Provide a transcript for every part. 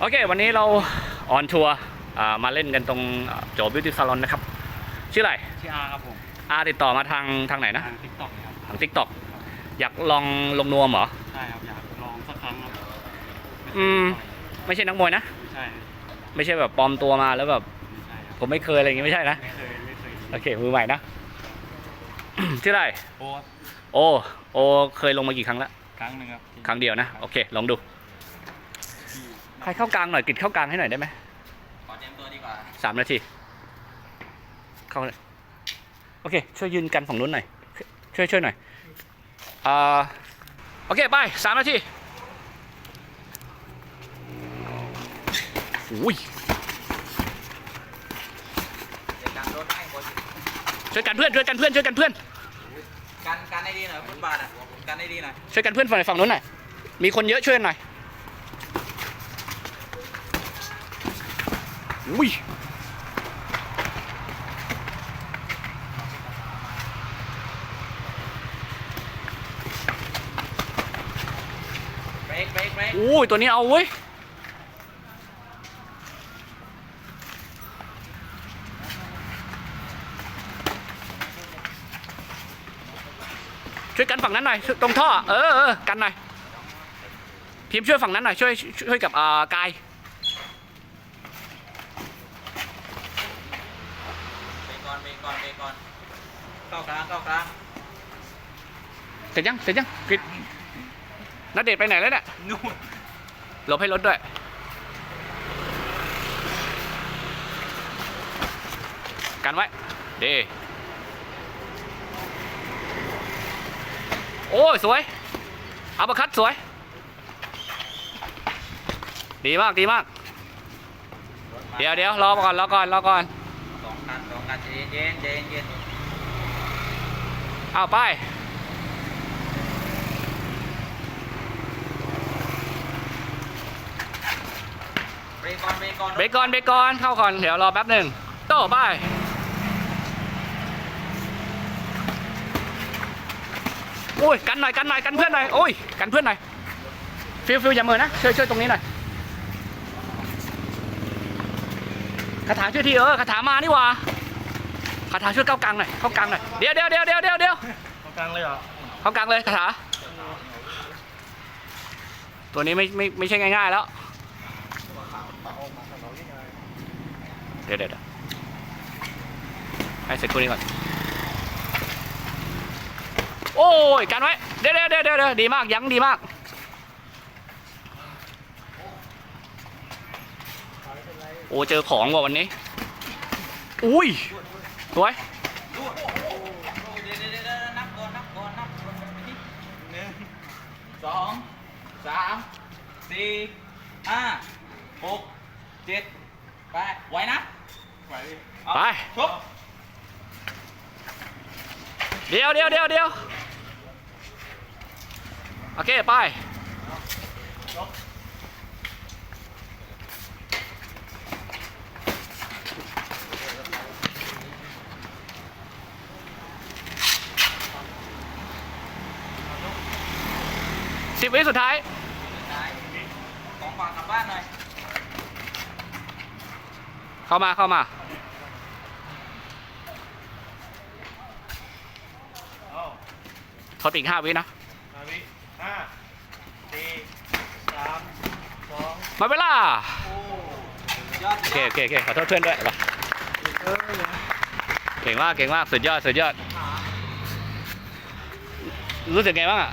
โอเค วันนี้เราออนทัวร์อ่ามาเล่นกันตรงโจบิวตี้ซาลอนนะครับ ชื่ออะไร ชื่ออาครับผมอาติดต่อมาทางทางไหนนะทางทิกตอกครับทางทิกตอกอยากลองลงนวมเหรอ ใช่ครับอยากลองสักครั้งครับอืม ไม่ใช่นักมวยนะ ไม่ใช่ ไม่ใช่แบบปลอมตัวมาแล้วแบบ ไม่ใช่ครับผมไม่เคยอะไรอย่างงี้ไม่ใช่นะ ไม่เคยไม่เคยโอเค มือใหม่นะ ชื่ออะไร โอ้โอโอเคยลงมากี่ครั้งแล้ว ครั้งหนึ่งครับ ครั้งเดียวนะ โอเค ลองดู ใครเข้ากลางหน่อยกิดเข้ากลางให้หน่อยได้ไหมขอเตรียมตัวดีกว่าสามนาที เข้าเลยโอเค ช่วยยืนกันฝั่งนู้นหน่อย ช่วยช่วยหน่อยอ่าโอเคไปสามนาทีอุ้ยเดี๋ยวกันรถให้คนช่วยกันเพื่อนช่วยกันเพื่อนช่วยกันเพื่อนกันกันให้ดีหน่อยฟุตบาทอะกันให้ดีหน่อยช่วยกันเพื่อนฝั่งฝั่งนู้นหน่อยมีคนเยอะช่วยกันหน่อย อุ้ยเบรกเบรกเบรกอุ้ยตัวนี้เอาเว้ยช่วยกันฝั่งนั้นหน่อยตรงท่อเออเออกันหน่อยทีมช่วยฝั่งนั้นหน่อยช่วยช่วยกับอ่ากาย เบร กก่อนเบรกก่อนเบรกก่อนเข้ากลางเข้ากลางเสร็จยังเสร็จยังกิดนัดเดทไปไหนแล้วเนี่ยนู่นหลบให้รถด้วยกันไว้ดีโอ้ย สวย อัปเปอร์คัตสวย ดีมาก ดีมากรถมาเดี๋ยวเดี๋ยวรอก่อน รอก่อน รอก่อน เย็นใจเย็นใจเย็นเอาไป เบรกก่อนเบรกก่อนเบรกก่อนเบรกก่อนเข้าก่อนเดี๋ยวรอแป๊บหนึ่งโต้ไปโอ้ยกันหน่อยกันหน่อยกันเพื่อนหน่อยโอ้ยกันเพื่อนหน่อยฟิลฟิลอย่ามือนะช่วยช่วยตรงนี้หน่อยคาถาช่วยทีเออคาถามานี่หว่า คาถาช่วยเข้ากลางหน่อยเข้ากลางหน่อยเดี๋ยวเดี๋ยวเดี๋ยวเดี๋ยวเดี๋ยวเดี๋ยวตรงกลางเลยเหรอเข้ากลางเลยคาถาตัวนี้ไม่ไม่ไม่ใช่ง่ายๆแล้วเดี๋ยวเดี๋ยวเดี๋ยวให้เสร็จตัวนี้ก่อนโอ้ยกันไว้เดี๋ยวเดี๋ยวเดี๋ยวเดี๋ยวดีมากยังดีมากโอ้เจอของว่ะวันนี้ อุ้ย สวยดูโอ้โหเดี๋ยวเดี๋ยวเดี๋ยวนับก่อนนับก่อนนับก่อนหนึ่งสองสามสี่ห้าหกเจ็ดแปดไหวนะไหวดิเอาไปชกเดี๋ยวเดี๋ยวเดี๋ยวเดี๋ยวโอเค ไป สิบวิสุดท้าย ของฝากกลับบ้านหน่อยเข้ามาเข้ามาเอาทดอีกห้าวินะนาวิห้าสี่สามสองหมาเวลาโอ้ยอดโอเคโอเคโอเคขอโทษเพื่อนด้วยไปเก่งมากเก่งมากสุดยอดสุดยอด รู้สึกไงบ้างอะ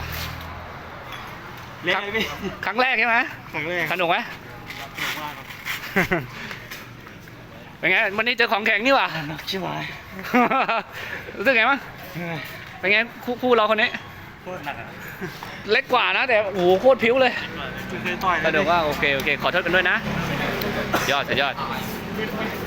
เล่นไหมพี่ครั้งแรกใช่ไหมครั้งแรกสนุกไหมสนุกมากครับเป็นไงวันนี้เจอของแข็งนี่หว่าหนักชิบหายรู้สึกไงบ้างเหนื่อยเป็นไงคู่คู่เราคนนี้โคตรหนักอะเล็กกว่านะ แต่โอ้โหโคตรผิวเลยไม่เคยต่อยสนุกว่าโอเคโอเคขอโทษกันด้วยนะ ยอดสุดยอดเ